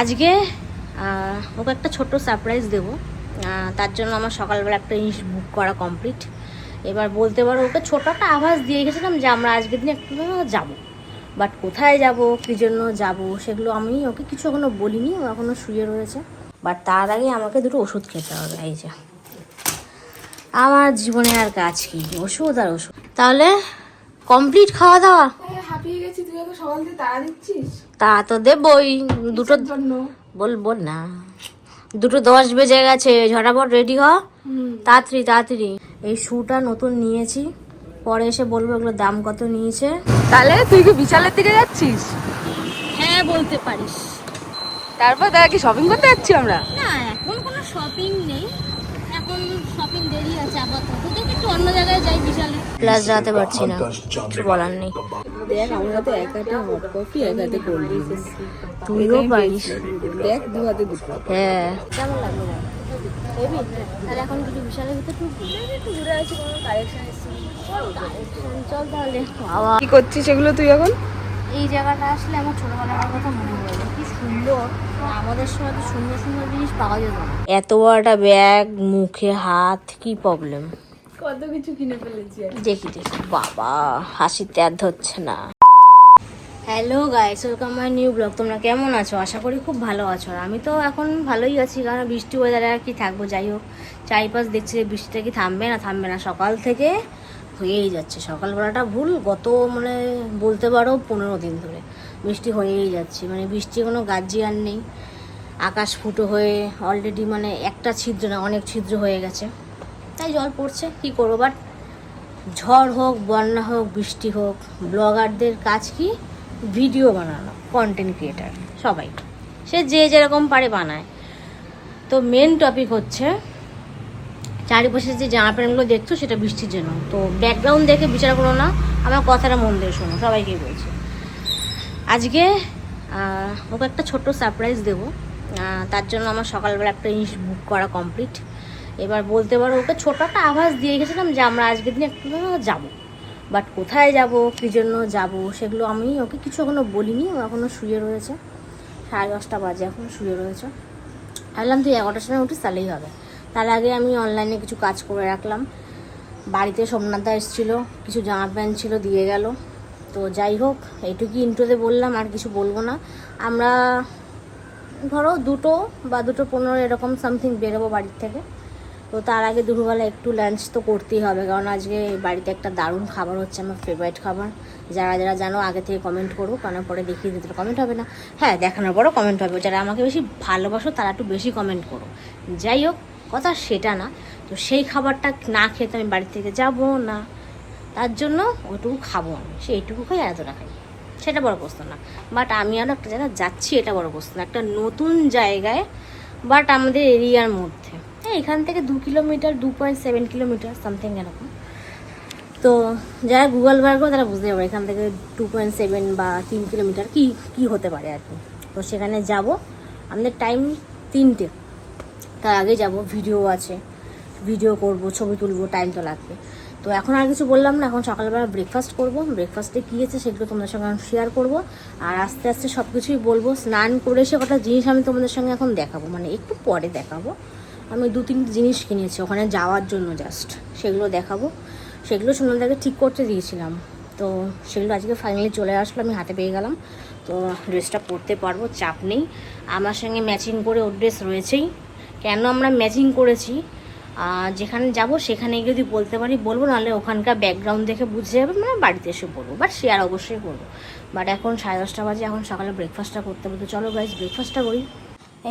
আজকে ওকে একটা ছোট্ট সারপ্রাইজ দেবো। তার জন্য আমার সকালবেলা একটা জিনিস বুক করা কমপ্লিট এবার বলতে পারো, ওকে ছোট একটা আভাস দিয়ে গেছিলাম যে আমরা আজকের দিনে একটু যাব। বাট কোথায় যাব, কী জন্য যাব, সেগুলো আমি ওকে কিছু এখনও বলিনি, ও এখনও শুয়ে রয়েছে। বাট তার আগে আমাকে দুটো ওষুধ খেতে হবে, এই যে। আমার জীবনে আর কাজ কি, ওষুধ আর ওষুধ। তাহলে কমপ্লিট খাওয়া দাওয়া। হাঁপিয়ে গেছি, তুই সকাল থেকে তাড়া দিচ্ছিস? তা তো দেবই। দুটো কিসের জন্য? বল বল না। দুটো দশ বেজে গেছে ঝটাপট রেডি হ। হুম। তাড়াতাড়ি তাড়াতাড়ি। এই শুটা নতুন নিয়েছি। পরে এসে বলব এগুলো দাম কত নিয়েছে। তাহলে তুই কি বিশালের দিকে যাচ্ছিস? হ্যাঁ বলতে পারিস। তারপর দাদা কি শপিং করতে যাচ্ছি আমরা? না এখন কোনো শপিং নেই। শপিং দেরি আছে আপাতত। দেখি একটু অন্য জায়গায় যাই বিশালে। প্লাস যেতে পারছি না। কিছু বলার নেই। দেখ আমরা তো এক হাতে হট কফি এক হাতে কোল্ড ড্রিঙ্কস তুইও পারিস। দেখ দু হাতে দুটো। হ্যাঁ। কেমন লাগল? তাহলে এখন কিছু বিশালের ভিতরে ঢুকবি? একটু ঘুরে আছি কোনো কালেকশন চল তাহলে। কি করছিস এগুলো তুই এখন? এই জায়গাটা আসলে আমার ছোটবেলার কথা মনে পড়ে। কি সুন্দর আমাদের সময় তো সুন্দর সুন্দর জিনিস পাওয়া যেত না। এত বড় একটা ব্যাগ মুখে হাত কি প্রবলেম কত কিছু কিনে ফেলেছি দেখি দেখি। বাবা হাসি ত্যাগ ধরছে না। Hello guys welcome my new blog তোমরা কেমন আছো? আশা করি খুব ভালো আছো। আর আমি তো এখন ভালোই আছি কারণ বৃষ্টি ওয়েদারে আর কি থাকব? যাই হোক চারিপাশ দেখছি যে বৃষ্টিটা কি থামবে না থামবে না। সকাল থেকে হয়েই যাচ্ছে। সকালবেলাটা ভুল গত মানে বলতে পারো পনেরো দিন ধরে। বৃষ্টি হয়েই যাচ্ছে। মানে বৃষ্টি কোনো গার্জিয়ান নেই। আকাশ ফুটো হয়ে অলরেডি মানে একটা ছিদ্র না, অনেক ছিদ্র হয়ে গেছে। তাই জল পড়ছে, কি করব? বাট ঝড় হোক, বন্যা হোক, বৃষ্টি হোক, ব্লগারদের কাজ কি? ভিডিও বানানো কন্টেন্ট ক্রিয়েটার সবাই। সে যে যেরকম পারে বানায়। তো মেন টপিক হচ্ছে, চারিপাশে যে জামা প্যান্টগুলো দেখছ, সেটা বৃষ্টির জন্য। তো ব্যাকগ্রাউন্ড দেখে বিচার করো না, আমার কথাটা মন দিয়ে শোনো সবাইকে বলছি। আজকে ওকে একটা ছোট্ট সারপ্রাইজ দেবো। তার জন্য আমার সকালবেলা একটা জিনিস বুক করা কমপ্লিট এবার বলতে পারো, ওকে ছোট একটা আভাস দিয়ে গেছিলাম যে আমরা আজকের দিনে একটু যাব। বাট কোথায় যাব, কী জন্য যাব, সেগুলো আমি ওকে কিছু এখনও বলিনি, ও এখনও শুয়ে রয়েছে। সাড়ে দশটা বাজে এখন, শুয়ে রয়েছে। ভাবলাম তুই এগারোটার সময় উঠিস, তাহলেই হবে। তার আগে আমি অনলাইনে কিছু কাজ করে রাখলাম। বাড়িতে সোমনাথদা এসেছিল, কিছু জামা প্যান্ট ছিল, দিয়ে গেল। তো যাই হোক, এইটুকু ইন্ট্রোতে বললাম, আর কিছু বলব না। আমরা, ধরো দুটো বা দুটো পনেরো এরকম সামথিং বেরোবো বাড়ির থেকে। তো তার আগে দুপুরবেলা একটু লাঞ্চ তো করতেই হবে, কারণ আজকে বাড়িতে একটা দারুণ খাবার হচ্ছে আমার ফেভারিট খাবার। যারা যারা জানো, আগে থেকে কমেন্ট করো কারণ পরে দেখিয়ে দিতে কমেন্ট হবে না। হ্যাঁ দেখানোর পরও কমেন্ট হবে। যারা আমাকে বেশি ভালোবাসো, তারা একটু বেশি কমেন্ট করো। যাই হোক, কথা সেটা না। তো সেই খাবারটা না খেতে আমি বাড়ি থেকে যাব না। তার জন্য ওইটুকু খাব আমি। সেইটুকু খাই আর এতটা খাই। সেটা বড় প্রশ্ন না। বাট আমি আরও একটা জায়গায় যাচ্ছি, এটা বড় প্রশ্ন। একটা নতুন জায়গায় বাট আমাদের এরিয়ার মধ্যে। হ্যাঁ এখান থেকে দু কিলোমিটার, দু পয়েন্ট সেভেন কিলোমিটার সামথিং এরকম। তো যারা গুগল বার করে, তারা বুঝতে পারবে এখান থেকে টু পয়েন্ট সেভেন বা তিন কিলোমিটার কি কি হতে পারে আর কি। তো সেখানে যাব। আমাদের টাইম তিনটে। তার আগে যাব ভিডিও আছে। ভিডিও করব, ছবি তুলবো টাইম তো লাগবে। তো এখন আর কিছু বললাম না, এখন সকালবেলা ব্রেকফাস্ট করব। ব্রেকফাস্টে কী আছে সেগুলো তোমাদের সঙ্গে আমি শেয়ার করব। আর আস্তে আস্তে সব কিছুই বলব। স্নান করে এসে কটা জিনিস আমি তোমাদের সঙ্গে এখন দেখাবো। মানে একটু পরে দেখাবো। আমি দু তিনটে জিনিস কিনেছি ওখানে যাওয়ার জন্য জাস্ট সেগুলো দেখাবো। সেগুলো সুন্দরদাকে ঠিক করতে দিয়েছিলাম। তো সেগুলো আজকে ফাইনালি চলে আসলো, আমি হাতে পেয়ে গেলাম। তো ড্রেসটা পরতে পারব, চাপ নেই। আমার সঙ্গে ম্যাচিং করে ওর ড্রেস রয়েছেই। কেন আমরা ম্যাচিং করেছি? যেখানে যাব, সেখানে যদি বলতে পারি, বলব, নাহলে ওখানকার ব্যাকগ্রাউন্ড দেখে বুঝে যাবে মানে বাড়িতে এসে বলব। বাট শেয়ার অবশ্যই করব বাট এখন সাড়ে দশটা বাজে, এখন সকালে ব্রেকফাস্টটা করতে হবে। তো চলো গাইজ ব্রেকফাস্টটা করি।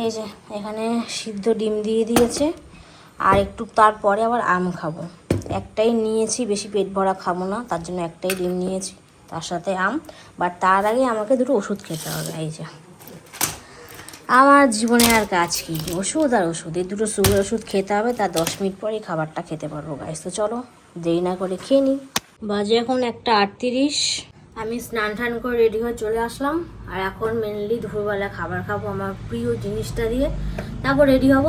এই যে, এখানে সিদ্ধ ডিম দিয়ে দিয়েছে। আর একটু তারপরে আবার আম খাব। একটাই নিয়েছি, বেশি পেট ভরা খাব না। তার জন্য একটাই ডিম নিয়েছি, তার সাথে আম। বাট তার আগে আমাকে দুটো ওষুধ খেতে হবে। এই যে। আমার জীবনে আর কাজ কি? ওষুধ আর ওষুধ। এই দুটো সুগার ওষুধ খেতে হবে তার দশ মিনিট পরেই খাবারটা খেতে পারব গাইস তো চলো, দেরি না করে খেয়ে নিই। বাজে এখন একটা আটত্রিশ। আমি স্নান টান করে রেডি হয়ে চলে আসলাম। আর এখন মেনলি দুপুরবেলা খাবার খাব আমার প্রিয় জিনিসটা দিয়ে। তারপর রেডি হব।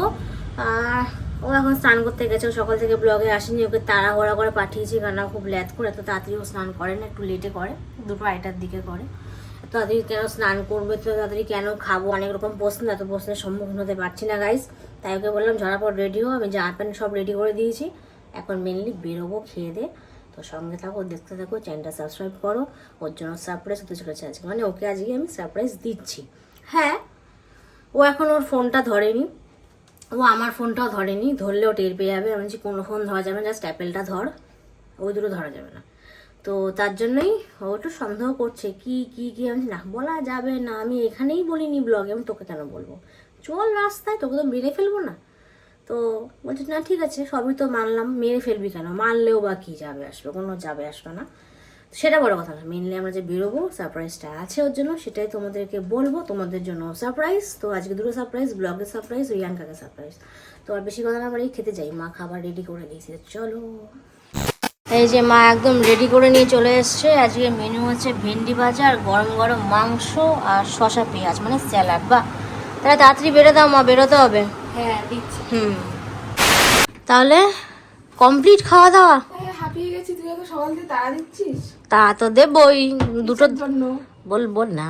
আর ও এখন স্নান করতে গেছে, ও সকাল থেকে ব্লগে আসেনি। ওকে তাড়াহুড়া করে পাঠিয়েছি কারণ খুব ল্যাদ করে, এত তাড়াতাড়ি ও স্নান করে না, একটু লেটে করে। দুটো আড়াইটার দিকে করে। তাড়াতাড়ি কেন স্নান করবে, তো তাড়াতাড়ি কেন খাব? অনেক রকম প্রশ্ন, এত প্রশ্নের সম্মুখীন হতে পারছি না গাইস তাই ওকে বললাম ঝরাপট রেডি হো আমি জামা প্যান্ট সব রেডি করে দিয়েছি। এখন মেনলি বেরোবো, খেয়ে দে। তো সঙ্গে থাকো, দেখতে থাকো চ্যানেলটা সাবস্ক্রাইব করো। ওর জন্য সারপ্রাইজ হতে চলেছে আজকে। মানে ওকে আজকে আমি সারপ্রাইজ দিচ্ছি। হ্যাঁ ও এখন ওর ফোনটা ধরেনি। ও আমার ফোনটাও ধরেনি। ধরলেও টের পেয়ে যাবে। আমি কোনো ফোন ধরা যাবে না জাস্ট অ্যাপেলটা ধর। ওই দুটো ধরা যাবে না। তো তার জন্যই ও একটু সন্দেহ করছে, কি কি কি? আমি না, বলা যাবে না, আমি এখানেই বলিনি ব্লগে আমি তোকে কেন বলব? চল রাস্তায়, তোকে তো মেরে ফেলব না? তো বলছে, না, ঠিক আছে, সবই তো মানলাম, মেরে ফেলবি কেন? মানলেও বা কি যাবে আসবে? কোনো যাবে আসবে না। সেটা বড় কথা না মেনলি আমরা যে বেরোবো সারপ্রাইজটা আছে ওর জন্য, সেটাই তোমাদেরকে বলব, তোমাদের জন্য সারপ্রাইজ তো আজকে দুটো সারপ্রাইজ ব্লগের সারপ্রাইজ রিয়াঙ্কাকে সারপ্রাইজ তো আর বেশি কথা না বাড়ি খেতে যাই, মা খাবার রেডি করে দিয়েছে, চলো। এই যে মা একদম রেডি করে নিয়ে চলে এসছে। আজকে মেনু হচ্ছে ভেন্ডি ভাজা আর গরম গরম মাংস আর শসা পেঁয়াজ মানে স্যালাড বা তাহলে তাড়াতাড়ি বেরো দাও মা বেরোতে হবে? হ্যাঁ দিচ্ছি। হুম। তাহলে কমপ্লিট খাওয়া দাওয়া? হাঁপিয়ে গেছি তুই এত সকাল দিয়ে তাড়া দিচ্ছিস? তা তো দেবই। দুটো জন্য? বলব না।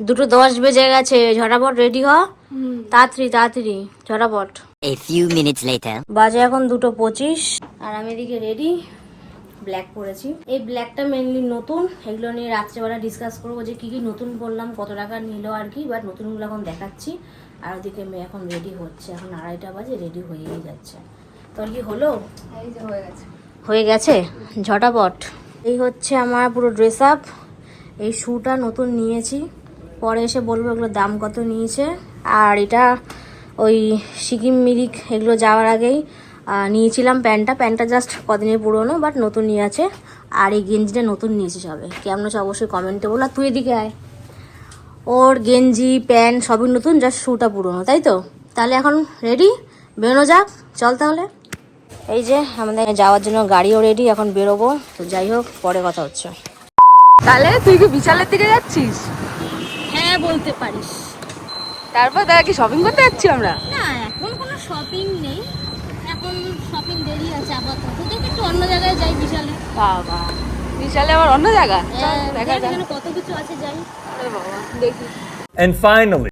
দুটো দশ বেজে গেছে ঝটাপট রেডি হ। তাড়াতাড়ি তাড়াতাড়ি ঝটাপট. বাজে এখন দুটো পঁচিশ আর আমি এদিকে রেডি ব্ল্যাক পরেছি। এই ব্ল্যাকটা মেনলি নতুন এগুলো নিয়ে রাত্রেবেলা ডিসকাস করব যে কি কি নতুন বললাম কত টাকা নিল আর কি বাট নতুনগুলো এখন দেখাচ্ছি। আর ওদিকে মেয়ে এখন রেডি হচ্ছে এখন আড়াইটা বাজে রেডি হয়েই যাচ্ছে। তোর কি হলো? হয়ে গেছে। ঝটাপট। এই হচ্ছে আমার পুরো ড্রেস আপ এই শ্যুটা নতুন নিয়েছি। পরে এসে বলব এগুলো দাম কত নিয়েছে। আর এটা ওই সিকিম মিরিক এগুলো যাওয়ার আগেই নিয়েছিলাম প্যান্টটা। প্যান্টটা জাস্ট কদিনের পুরোনো বাট নতুন নিয়ে আছে। আর এই গেঞ্জিটা নতুন নিয়েছি সবে। কেমন হচ্ছে অবশ্যই কমেন্টে বলো। আর তুই এদিকে আয়। ওর গেঞ্জি প্যান্ট সবই নতুন জাস্ট শ্যুটা পুরোনো তাই তো? তাহলে এখন রেডি বেরোনো যাক। চল তাহলে। এই যে আমাদের যাওয়ার জন্য গাড়িও রেডি এখন বেরোবো। তো যাই হোক পরে কথা হচ্ছে। তাহলে তুই কি বিশালের দিকে যাচ্ছিস? হ্যাঁ বলতে পারিস। তারপর দাদা কি শপিং করতে যাচ্ছি আমরা? না এখন কোনো শপিং নেই। এখন শপিং দেরি আছে আপাতত। দেখ একটু অন্য জায়গায় যাই বিশালে। বাবা বিশালে আবার অন্য জায়গা? হ্যাঁ, দেখা যাক। কত কিছু আছে যাই বাবা দেখি। And finally,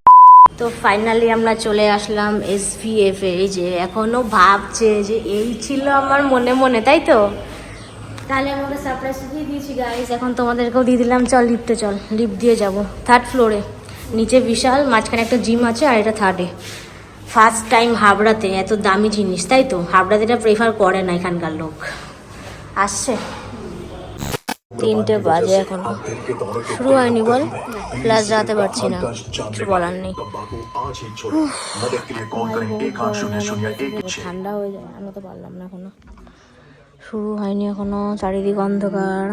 তো ফাইনালি আমরা চলে আসলাম এস ভি এফ এ এই যে এখনও ভাবছে যে এই ছিল আমার মনে মনে তাই তো? তাহলে আমাকে সারপ্রাইজ দিয়ে দিয়েছি গাইজ এখন তোমাদেরকেও দিয়ে দিলাম চল লিফটে চল। লিফট দিয়ে যাব থার্ড ফ্লোরে নিচে বিশাল মাঝখানে একটা জিম আছে আর এটা থার্ডে ফার্স্ট টাইম হাবড়াতে, এত দামি জিনিস, তাই তো? হাবড়াতে এটা প্রেফার করে না এখানকার লোক। আসছে। তিনটে বাজে এখনও। শুরু হয়নি বল? ক্লাস যাতে পারছি না। কিছু বলার নেই। ঠান্ডা হয়ে যায় আমি তো পারলাম না এখনও। শুরু হয়নি এখনও, চারিদিক অন্ধকার।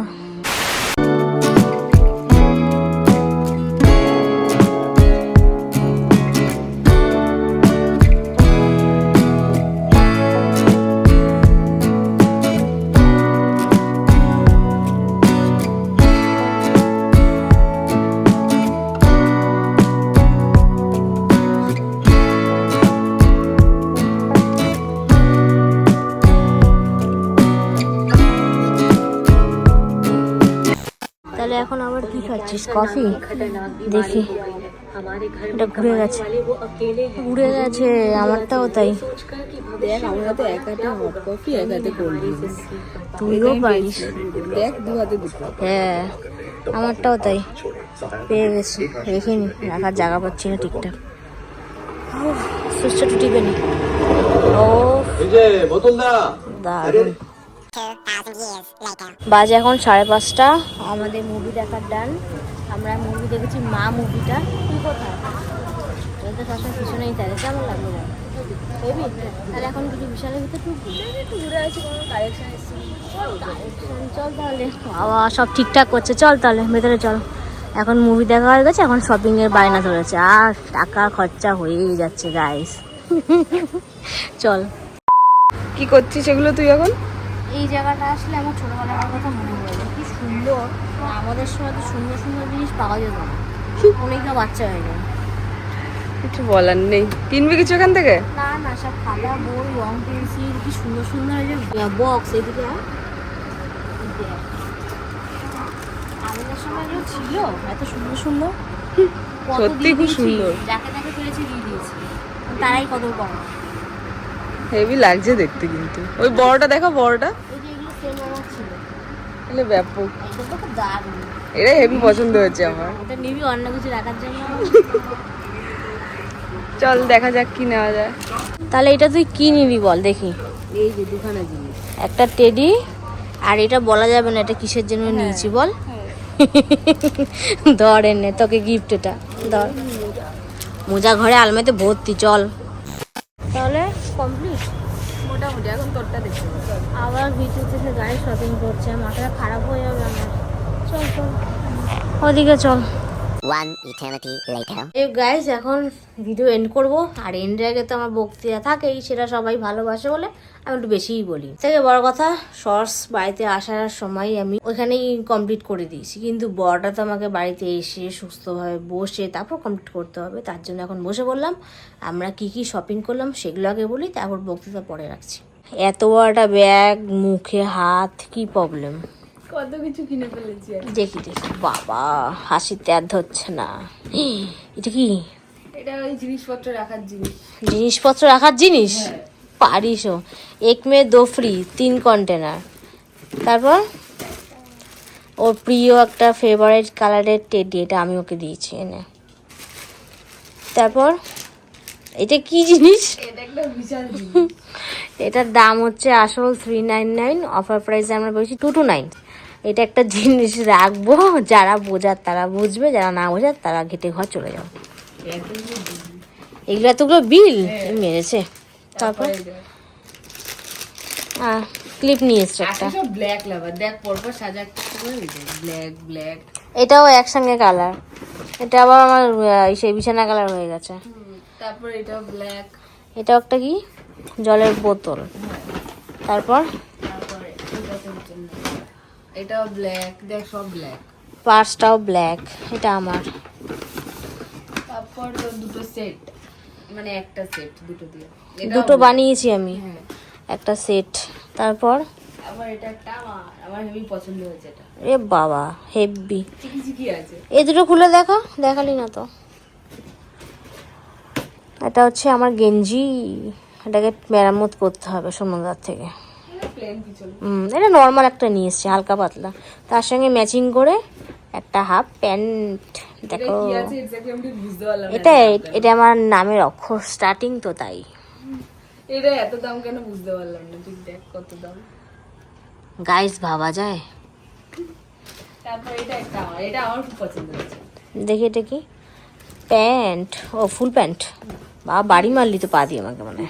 খাচ্ছিস? কফি? দেখি। এটা ঘুরে গেছে। উড়ে গেছে আমারটাও তাই। দেখ আমরা তো এক হাতে হট কফি এক হাতে কোল্ড ড্রিঙ্কস তুইও পারিস। দেখ দু হাতে দুটো। হ্যাঁ আমারটাও তাই। পেয়ে গেছি। রেখে নি রাখার জায়গা পাচ্ছি না ঠিকঠাক। সুস্থ টিপে নি ও দারুণ। বাজে এখন সাড়ে পাঁচটা। আমাদের মুভি দেখার ডান। আমরা মুভি দেখেছি মা মুভিটা তুই কোথায়? তো সবসময় পিছনেই থাকে কেমন লাগল বল? হেবি তাহলে এখন ভিতরে একটু চল তাহলে বাবা, সব ঠিকঠাক করছে। চল তাহলে, ভেতরে চল। এখন মুভি দেখা হয়ে গেছে, এখন শপিং এর বায়না ধরেছে। আর টাকা খরচা হয়েই যাচ্ছে গাইস চল। কি করছিস এগুলো তুই এখন? এই জায়গাটা আসলে আমার ছোটবেলার কথা মনে যায় কি সুন্দর। আমাদের সময় তো সুন্দর সুন্দর জিনিস পাওয়া যেত না। অনেকটা বাচ্চা হয়ে যায়। কিছু বলার নেই। কিনবি কিছু এখান থেকে? না না সব খাতা বই রং পেন্সিল কি সুন্দর সুন্দর এই যে বক্স এদিকে। আমাদের সময় এগুলো ছিল এত সুন্দর সুন্দর। সত্যি খুব সুন্দর। যাকে তাকে পেরেছি দিয়ে দিয়েছি। তারাই কত কম হেভি লাগছে দেখতে কিন্তু। ওই বড়টা দেখো বড়টা। এই এগুলো সেম আমার ছিল এগুলো ব্যাপক। এটা হেভি পছন্দ হয়েছে আমার। এটা নিবি অন্য কিছু রাখার জন্য চল দেখা যাক কি নেওয়া যায়। তাহলে এটা তুই কি নিবি বল দেখি। এই যে দুখানা জিনিস। একটা টেডি আর এটা বলা যাবে না এটা কিসের জন্য নিয়েছি বল। ধর এনে তোকে গিফট এটা। ধর। মোজা ঘরে আলমারিতে ভর্তি চল। তাহলে কমপ্লিট মোটামুটি এখন তোরটা আবার ভিডিওতে থেকে গায়ে শপিং করছে, মাথাটা খারাপ হয়ে যাবে আমার। চল চল। ওদিকে চল। One eternity later. এই গাইজ এখন ভিডিও এন্ড করব। আর এন্ডের আগে তো আমার বক্তৃতা থাকেই, সেটা সবাই ভালোবাসে বলে আমি একটু বেশিই বলি। থেকে বড় কথা শর্টস বাড়িতে আসার সময় আমি ওখানেই কমপ্লিট করে দিয়েছি। কিন্তু বড়টা তো আমাকে বাড়িতে এসে সুস্থভাবে বসে তারপর কমপ্লিট করতে হবে। তার জন্য এখন বসে বললাম আমরা কি কি শপিং করলাম সেগুলো আগে বলি, তারপর বক্তৃতা পরে রাখছি। এত বড় একটা ব্যাগ মুখে হাত, কি প্রবলেম কত কিছু কিনে ফেলেছি দেখি দেখি। বাবা হাসিতে আর ধরছে না। এটা কি? এটা ওই জিনিসপত্র রাখার জিনিস। জিনিসপত্র রাখার জিনিস? পারিসও এক মে দো ফ্রি তিন কন্টেনার তারপর? ওর প্রিয় একটা ফেভারিট কালারের টেডি এটা আমি ওকে দিয়েছি এনে। তারপর? এটা কি জিনিস? এটার দাম হচ্ছে আসল থ্রি নাইন নাইন অফার প্রাইসে আমরা বলছি টু টু নাইন এটা একটা জিনিস রাখব যারা বোঝার তারা বুঝবে যারা না বোঝার তারা ঘেটে ঘর চলে যাবে। এগুলো এতগুলো বিল? মেরেছে। তারপর? ক্লিপ নিয়ে এসছে একটা। ব্ল্যাক লাভার দেখ পরপর সাজা ব্ল্যাক ব্ল্যাক এটাও একসঙ্গে কালার এটা আবার আমার সেই বিছানা কালার হয়ে গেছে। তারপর এটা ব্ল্যাক এটাও একটা কি? জলের বোতল। তারপর? এটাও ব্ল্যাক দেখ সব ব্ল্যাক পার্সটাও ব্ল্যাক এটা আমার। তারপর দুটো সেট মানে একটা সেট দুটো দিয়ে। দুটো বানিয়েছি আমি। হ্যাঁ। একটা সেট তারপর? আবার এটা একটা আমার আমার হেভি পছন্দ হয়েছে এটা। এ বাবা হেভি চিকি চিকি আছে। এই দুটো খুলে দেখা দেখালি না তো। এটা হচ্ছে আমার গেঞ্জি এটাকে মেরামত করতে হবে সোমনাথ থেকে। হুম এটা নর্মাল একটা নিয়ে এসছি হালকা পাতলা। তার সঙ্গে ম্যাচিং করে একটা হাফ প্যান্ট দেখো। এটা এটা আমার নামের অক্ষর স্টার্টিং তো তাই। এটা এত দাম কেন বুঝতে পারলাম না? ঠিক দেখ কত দাম। গাইস ভাবা যায়? দেখি এটা কি? প্যান্ট ও ফুল প্যান্ট বা বাড়ি মারলি তো পা দিয়ে আমাকে মানে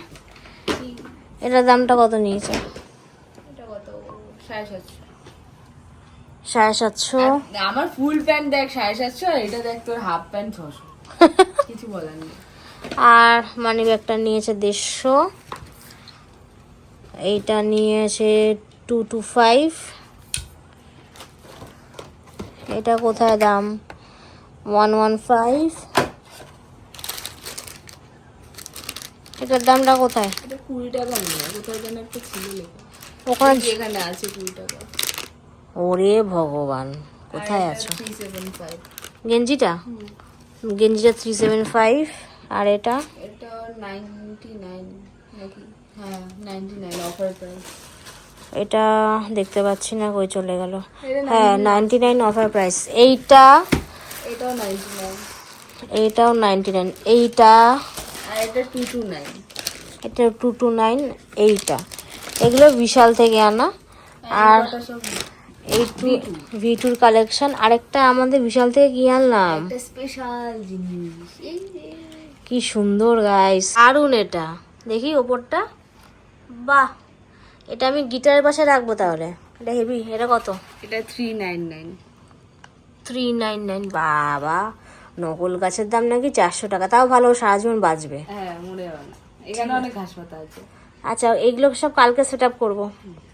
এটার দামটা কত নিয়েছে? সাড়ে সাতশো। সাড়ে সাতশো? আমার ফুল প্যান্ট দেখ সাড়ে সাতশো আর এটা দেখ তোর হাফ প্যান্ট ছশো। কিছু বলার নেই। আর মানি ব্যাগটা নিয়েছে দেড়শো। এইটা নিয়েছে টু টু ফাইভ। এটা কোথায় দাম? One one five. এটার দামটা কোথায়? এটা কুড়ি টাকা কোথায় যেন একটা ছিল লেখা। ওখানে এখানে আছে কুড়ি টাকা। ওরে ভগবান কোথায় আছো? গেঞ্জিটা? গেঞ্জিটা থ্রি সেভেন ফাইভ আর এটা? এটা নাইনটি নাইন নাকি? হ্যাঁ নাইনটি নাইন অফার প্রাইস এটা দেখতে পাচ্ছি না কই চলে গেল। হ্যাঁ নাইনটি নাইন অফার প্রাইস এইটা? এটাও নাইনটি নাইন এইটাও নাইনটি নাইন এইটা? আর এটা টু টু নাইন এটা টু টু নাইন এইটা। এগুলো বিশাল থেকে আনা। আর এই টু ভি টুর কালেকশন। আরেকটা আমাদের বিশাল থেকে কি আনলাম? স্পেশাল জিনিস কি সুন্দর গাইস দারুণ এটা। দেখি ওপরটা। বাহ! এটা আমি গিটারের পাশে রাখব তাহলে। এটা হেভি এটা কত? এটা three nine nine three nine nine বাবা! নকল গাছের দাম নাকি চারশো টাকা। তাও ভালো সারা জীবন বাঁচবে। হ্যাঁ মনে হয় না। এখানে অনেক ঘাস পাতা আছে। আচ্ছা এগুলো সব কালকে সেট আপ করব।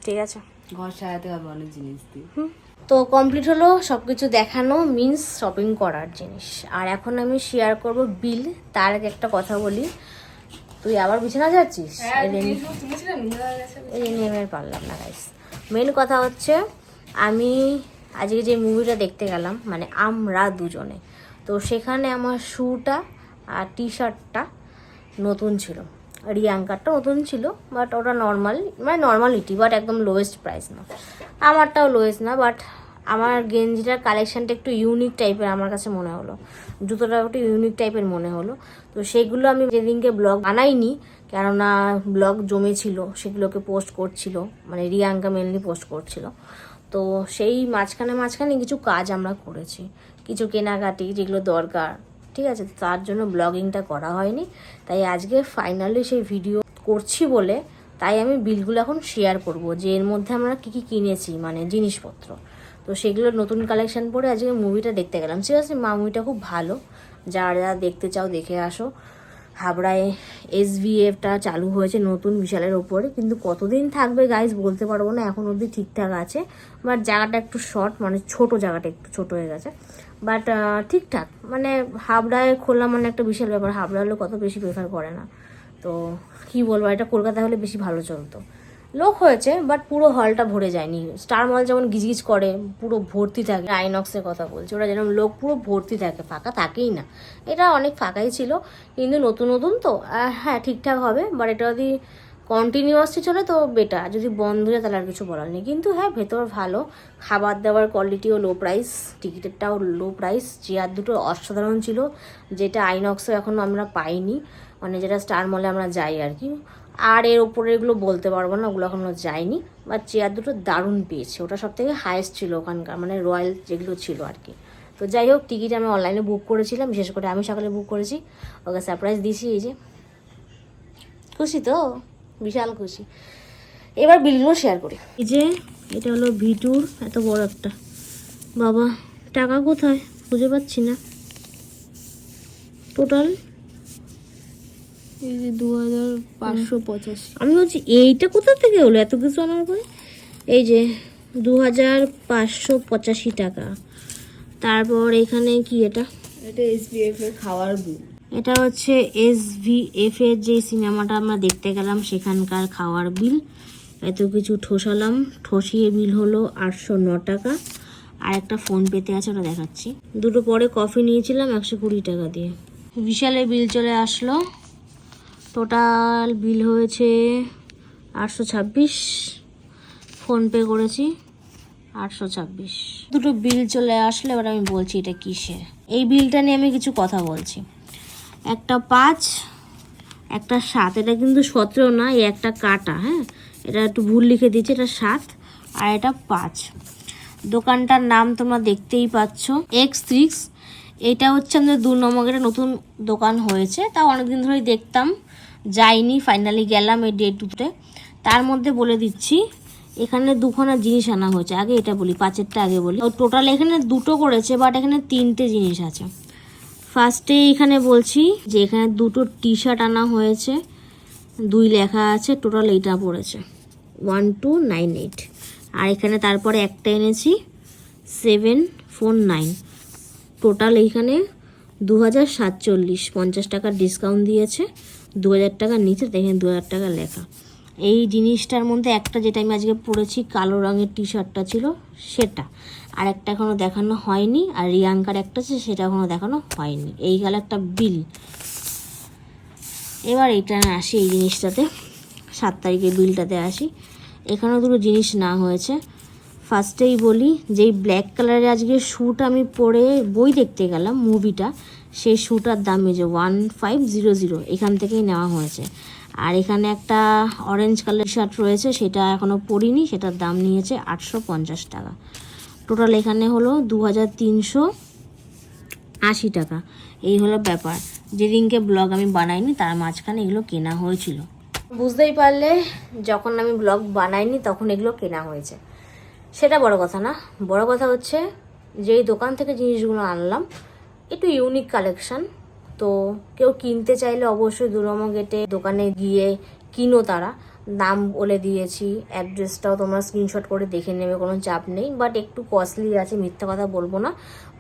ঠিক আছে? ঘর সাজাতে হবে অনেক জিনিস দিয়ে। তো কমপ্লিট হলো সব কিছু দেখানো মিন্স শপিং করার জিনিস। আর এখন আমি শেয়ার করব বিল তার আগে একটা কথা বলি। তুই আবার বিছানা যাচ্ছিস? এই যে নি- এই যে নিয়ে আমি পারলাম না গাইস মেন কথা হচ্ছে আমি আজকে যে মুভিটা দেখতে গেলাম মানে আমরা দুজনে তো সেখানে আমার শ্যুটা আর টি শার্টটা নতুন ছিল। রিয়াঙ্কারটা নতুন ছিল বাট ওটা নর্মাল মানে নর্মালিটি বাট একদম লোয়েস্ট প্রাইস না। আমারটাও লোয়েস্ট না বাট আমার গেঞ্জিটার কালেকশানটা একটু ইউনিক টাইপের আমার কাছে মনে হলো। জুতোটা একটু ইউনিক টাইপের মনে হলো। তো সেগুলো আমি যেদিনকে ব্লগ বানাইনি, কেননা ব্লগ জমেছিল, সেগুলোকে পোস্ট করছিল মানে রিয়াঙ্কা মেনলি পোস্ট করছিল। তো সেই মাঝখানে মাঝখানে কিছু কাজ আমরা করেছি। কিছু কেনাকাটি যেগুলো দরকার ঠিক আছে, তার জন্য ব্লগিংটা করা হয়নি। তাই আজকে ফাইনালি সেই ভিডিও করছি বলে তাই আমি বিলগুলো এখন শেয়ার করব, যে এর মধ্যে আমরা কী কী কিনেছি মানে জিনিসপত্র। তো সেগুলো নতুন কালেকশন পরে আজকে মুভিটা দেখতে গেলাম। সিরিয়াসলি মা মুভিটা খুব ভালো। যারা যারা দেখতে চাও দেখে আসো। হাবড়ায় এসভিএফটা চালু হয়েছে নতুন বিশালের ওপরে। কিন্তু কতদিন থাকবে গাইজ বলতে পারব না, এখন অবধি ঠিকঠাক আছে। বাট জায়গাটা একটু শর্ট মানে ছোট জায়গাটা একটু ছোট হয়ে গেছে। বাট ঠিকঠাক। মানে হাবড়ায় খোলা মানে একটা বিশাল ব্যাপার। হাবড়া হলে কত বেশি প্রেফার করে না। তো কি বলব, এটা কলকাতা হলে বেশি ভালো চলতো। লোক হয়েছে বাট পুরো হলটা ভরে যায়নি। স্টার মল যেমন গিজগিজ করে, পুরো ভর্তি থাকে। আইনক্সের কথা বলছি, ওরা যেরকম লোক পুরো ভর্তি থাকে, ফাঁকা থাকেই না। এটা অনেক ফাঁকাই ছিল, কিন্তু নতুন নতুন তো হ্যাঁ ঠিকঠাক হবে বাট এটা যদি কন্টিনিউয়াসলি চলে তো বেটার যদি বন্ধ হয়ে তাহলে আর কিছু বলার নেই। কিন্তু হ্যাঁ ভেতর ভালো। খাবার দাবার কোয়ালিটিও লো প্রাইস টিকিটেরটাও লো প্রাইস চেয়ার দুটো অসাধারণ ছিল, যেটা আইনক্সও এখনও আমরা পাইনি। মানে যেটা স্টার মলে আমরা যাই আর কি। আর এর ওপরে এগুলো বলতে পারব না, ওগুলো এখনও যায়নি। বা চেয়ার দুটো দারুণ পেয়েছে, ওটা সব থেকে হায়েস্ট ছিল ওখানকার মানে রয়্যাল যেগুলো ছিল আর কি। তো যাই হোক, টিকিট আমি অনলাইনে বুক করেছিলাম, বিশেষ করে আমি সকালে বুক করেছি, ওকে সারপ্রাইজ দিয়েছি এই যে। খুশি তো? বিশাল খুশি। এবার বিলগুলো শেয়ার করি। এই যে, এটা হলো ভিটুর, এত বড় একটা। বাবা, টাকা কোথায়? খুঁজে পাচ্ছি না। টোটাল এই যে দু হাজার পাঁচশো পঁচাশি। আমি বলছি এইটা কোথা থেকে হলো? এত কিছু আনার পরে এই যে দু হাজার পাঁচশো পঁচাশি টাকা। তারপর এখানে কি এটা? এটা এসবিএফ এর খাওয়ার বিল এটা হচ্ছে এস ভি এফ এর যে সিনেমাটা আমরা দেখতে গেলাম সেখানকার খাওয়ার বিল। এত কিছু ঠোসালাম। ঠসিয়ে বিল হলো আটশো ন টাকা। আর একটা ফোন পেতে আছে ওটা দেখাচ্ছি। দুটো পরে কফি নিয়েছিলাম একশো কুড়ি টাকা দিয়ে। বিশালে বিল চলে আসলো। টোটাল বিল হয়েছে আটশো ছাব্বিশ। ফোনপে করেছি আটশো ছাব্বিশ। দুটো বিল চলে আসলে এবার আমি বলছি এটা কিসের। এই বিলটা নিয়ে আমি কিছু কথা বলছি। একটা পাঁচ, একটা সাত, এটা কিন্তু সতেরো না, এই একটা কাটা হ্যাঁ? এটা একটু ভুল লিখে দিয়েছে, এটা সাত আর এটা পাঁচ। দোকানটার নাম তোমরা দেখতেই পাচ্ছ। এক্স সিক্স এটা হচ্ছে আমাদের দু নম্বর একটা নতুন দোকান হয়েছে তা অনেকদিন ধরেই দেখতাম। যাইনি ফাইনালি গেলাম এই ডে টুতে তার মধ্যে বলে দিচ্ছি, এখানে দুখানা জিনিস আনা হয়েছে। আগে এটা বলি, পাঁচেরটা আগে বলি। টোটাল এখানে দুটো করেছে বাট এখানে তিনটে জিনিস আছে। ফার্স্টে এখানে বলছি যে, এখানে দুটো টি শার্ট আনা হয়েছে, দুই লেখা আছে টোটাল এইটা পড়েছে। ওয়ান টু নাইন এইট আর এখানে তারপরে একটা এনেছি সেভেন ফোর নাইন টোটাল এইখানে দু হাজার সাতচল্লিশ পঞ্চাশ টাকার ডিসকাউন্ট দিয়েছে দু হাজার টাকার নিচে দেখেন দু হাজার টাকা লেখা। এই জিনিসটার মধ্যে একটা যেটা আমি আজকে পরেছি কালো রঙের টি শার্টটা ছিল, সেটা। আর একটা এখনও দেখানো হয়নি, আর রিয়াঙ্কার একটা আছে, সেটা এখনও দেখানো হয়নি। এই গেল একটা বিল। এবার এটা আসি এই জিনিসটাতে, সাত তারিখে বিলটাতে আসি। এখানেও দুটো জিনিস না হয়েছে। ফার্স্টেই বলি, যেই ব্ল্যাক কালারের আজকে শ্যুট আমি পরে বই দেখতে গেলাম মুভিটা সেই শ্যুটার দাম যে ওয়ান ফাইভ জিরো জিরো এখান থেকেই নেওয়া হয়েছে। আর এখানে একটা অরেঞ্জ কালার শার্ট রয়েছে, সেটা এখনও পরিনি, সেটার দাম নিয়েছে আটশো পঞ্চাশ টাকা। টোটাল এখানে হলো দু হাজার তিনশো আশি টাকা। এই হলো ব্যাপার। যেদিনকে ব্লগ আমি বানাইনি, তার মাঝখানে এগুলো কেনা হয়েছিল। বুঝতেই পারলে, যখন আমি ব্লগ বানাইনি, তখন এগুলো কেনা হয়েছে। সেটা বড় কথা না। বড় কথা হচ্ছে যে দোকান থেকে জিনিসগুলো আনলাম, একটু ইউনিক কালেকশন তো কেউ কিনতে চাইলে অবশ্যই দুরম গেটে দোকানে গিয়ে কিনো তারা। দাম বলে দিয়েছি অ্যাড্রেসটাও তোমরা স্ক্রিনশট করে দেখে নেবে, কোনো চাপ নেই। বাট একটু কস্টলি আছে, মিথ্যা কথা বলব না।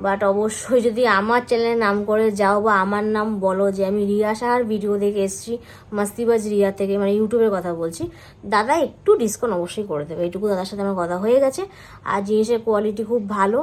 বাট অবশ্যই যদি আমার চ্যানেলে নাম করে যাও বা আমার নাম বলো যে আমি রিয়া সাহার ভিডিও দেখে এসেছি, মাস্তিবাজ রিয়া থেকে মানে ইউটিউবের কথা বলছি, দাদা একটু ডিসকাউন্ট অবশ্যই করে দেবে। এইটুকু দাদার সাথে আমার কথা হয়ে গেছে। আর জিনিসের কোয়ালিটি খুব ভালো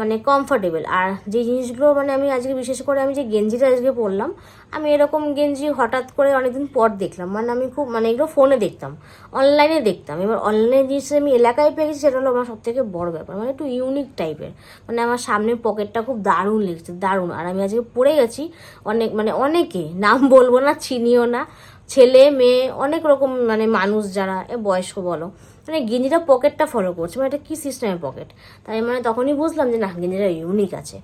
মানে কমফোর্টেবল আর যে জিনিসগুলো মানে আমি আজকে বিশেষ করে আমি যে গেঞ্জিটা আজকে পরলাম, আমি এরকম গেঞ্জি হঠাৎ করে অনেকদিন পর দেখলাম। মানে আমি খুব মানে এগুলো ফোনে দেখতাম অনলাইনে দেখতাম। এবার অনলাইনে জিনিস আমি এলাকায় পেয়েছি, সেটা হলো আমার সব থেকে বড় ব্যাপার। মানে একটু ইউনিক টাইপের মানে আমার সামনের পকেটটা খুব দারুণ লেগেছে, দারুণ। আর আমি আজকে পরে গেছি অনেক মানে অনেকে, নাম বলব না, চিনিও না, ছেলে, মেয়ে, অনেক রকম মানে মানুষ যারা, এ বয়স্ক বলো। মানে গেঞ্জিটা পকেটটা ফলো করছে মানে এটা কী সিস্টেমের পকেট তাই মানে তখনই বুঝলাম যে না, গেঞ্জিটা ইউনিক আছে।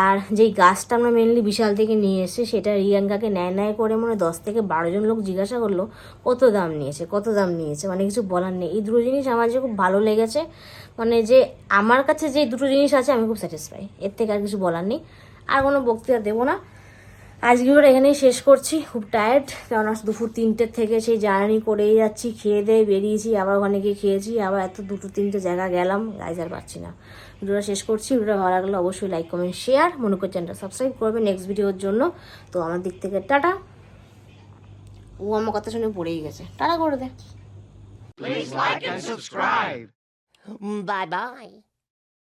আর যেই গাছটা আমরা মেনলি বিশাল থেকে নিয়ে এসেছি, সেটা রিয়াঙ্কাকে ন্যায় ন্যায় করে মানে দশ থেকে বারো জন লোক জিজ্ঞাসা করল, কত দাম নিয়েছে? কত দাম নিয়েছে? মানে কিছু বলার নেই। এই দুটো জিনিস আমার যে খুব ভালো লেগেছে মানে যে আমার কাছে যে দুটো জিনিস আছে, আমি খুব স্যাটিসফাই এর থেকে আর কিছু বলার নেই। আর কোনো বক্তৃতা দেবো না। আজকে ওরা এখানেই শেষ করছি। খুব টায়ার্ড কেননা দুপুর তিনটের থেকে সেই জার্নি করেই যাচ্ছি, খেয়ে দিয়ে বেরিয়েছি, আবার ওখানে গিয়ে খেয়েছি, আবার এত দুটো তিনটে জায়গা গেলাম। গাইজ আর পাচ্ছি না। ভিডিওটা শেষ করছি। ভিডিওটা ভালো লাগলে অবশ্যই লাইক কমেন্ট শেয়ার মনে করে চ্যানেলটা সাবস্ক্রাইব করবে নেক্সট ভিডিওর জন্য। তো আমার দিক থেকে টাটা। ও আমার কথা শুনে পড়েই গেছে। টাটা করে দে। Bye bye.